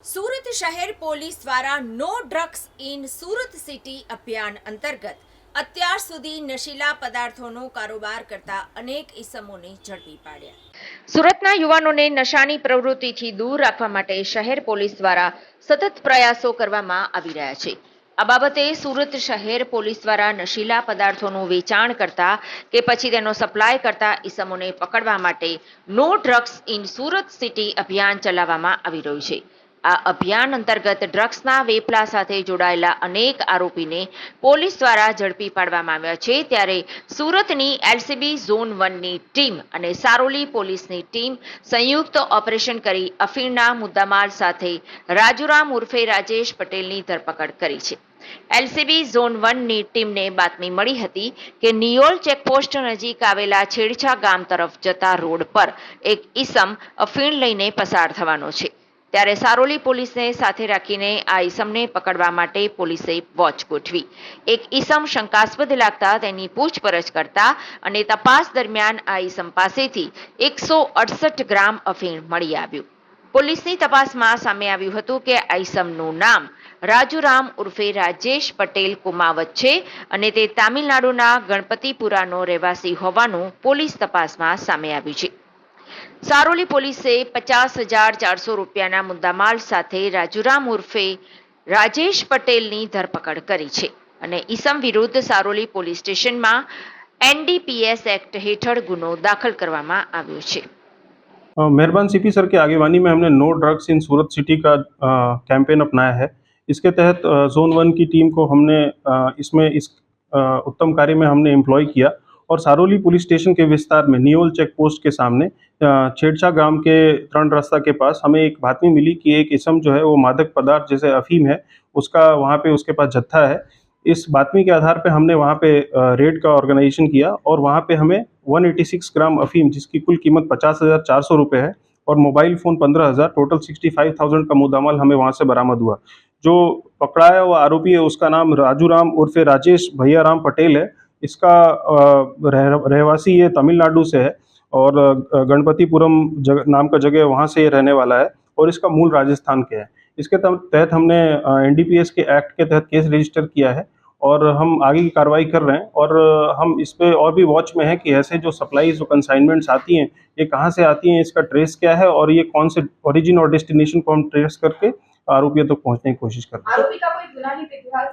સુરત શહેર પોલીસ દ્વારા no drugs in Surat city અભિયાન અંતર્ગત અત્યાર સુધી નશીલા પદાર્થોનો કારોબાર કરતા અનેક ઇસમોને ઝડપી પાડ્યા. સુરતના યુવાનોને નશાની પ્રવૃત્તિથી દૂર રાખવા માટે શહેર પોલીસ દ્વારા સતત પ્રયાસો કરવામાં આવી રહ્યા છે. આ બાબતે સુરત શહેર પોલીસ દ્વારા નશીલા પદાર્થોનું વેચાણ કરતા કે પછી તેનો સપ્લાય કરતા ઈસમોને પકડવા માટે no drugs in Surat city અભિયાન ચલાવવામાં આવી રહ્યું છે. આ અભિયાન અંતર્ગત ડ્રગ્સના વેપલા સાથે જોડાયેલા અનેક આરોપીને પોલીસ દ્વારા ઝડપી પાડવામાં આવ્યા છે. ત્યારે સુરતની એલસીબી ઝોન વનની ટીમ અને સારોલી પોલીસની ટીમ સંયુક્ત ઓપરેશન કરી અફીણના મુદ્દામાલ સાથે રાજુરામ ઉર્ફે રાજેશ પટેલની ધરપકડ કરી છે. એલસીબી ઝોન વનની ટીમને બાતમી મળી હતી કે નિયોલ ચેકપોસ્ટ નજીક આવેલા છેડછા ગામ તરફ જતા રોડ પર એક ઈસમ અફીણ લઈને પસાર થવાનો છે. ત્યારે સારોલી પોલીસને સાથે રાખીને આ ઈસમને પકડવા માટે પોલીસે વોચ ગોઠવી. એક ઈસમ શંકાસ્પદ લાગતા તેની પૂછપરછ કરતા અને તપાસ દરમિયાન આ ઈસમ પાસેથી એકસો અડસઠ ગ્રામ અફીણ મળી આવ્યું. પોલીસની તપાસમાં સામે આવ્યું હતું કે આ ઈસમનું નામ રાજુરામ ઉર્ફે રાજેશ પટેલ કુમાવત છે અને તે તામિલનાડુના ગણપતિપુરાનો રહેવાસી હોવાનું પોલીસ તપાસમાં સામે આવ્યું છે. સારોલી પોલીસે પચાસ હજાર ચારસો રૂપિયાના મુદ્દામાલ સાથે રાજુરામ ઉર્ફે રાજેશ પટેલની ધરપકડ કરી છે અને ઈસમ વિરુદ્ધ સારોલી પોલીસ સ્ટેશનમાં એનડીપીએસ એક્ટ હેઠળ ગુનો દાખલ કરવામાં આવ્યો છે अ, मेहरबान सीपी सर की आगेवानी में हमने no drugs in Surat city का अ, कैंपेन अपनाया है इसके तहत अ, जोन वन की टीम को हमने अ, इसमें इस अ, उत्तम कार्य में हमने एम्प्लॉय किया और सारोली पुलिस स्टेशन के विस्तार में नियोल चेक पोस्ट के सामने छेड़छा ग्राम के तरण रास्ता के पास हमें एक बातमी मिली कि एक इसम जो है वो मादक पदार्थ जैसे अफीम है, उसका वहाँ पे उसके पास जत्था है। इस बातमी के आधार पे हमने वहाँ पे रेड का ऑर्गेनाइजेशन किया और वहाँ पे हमें 186 ग्राम अफीम, जिसकी कुल कीमत पचास हज़ार चार सौ रुपये है और मोबाइल फ़ोन पंद्रह हज़ार, टोटल सिक्सटी फाइव थाउज़ेंड का मुद्दामाल हमें वहाँ से बरामद हुआ। जो पकड़ाया हुआ आरोपी है, उसका नाम राजू राम उर्फे राजेश भैया राम पटेल है इसका रह- रहवासी ये तमिलनाडु से है और गणपतिपुरम जग, नाम का जगह वहाँ से ये रहने वाला है और इसका मूल राजस्थान के है। इसके तहत हमने एनडीपीएस के एक्ट के तहत केस रजिस्टर किया है और हम आगे की कार्रवाई कर रहे हैं और हम इस पर और भी वॉच में है कि ऐसे जो सप्लाई जो कंसाइनमेंट्स आती हैं ये कहाँ से आती हैं इसका ट्रेस क्या है और ये कौन से ओरिजिन और डेस्टिनेशन को हम ट्रेस करके आरोपियों तक तो पहुँचने की कोशिश कर रहे हैं।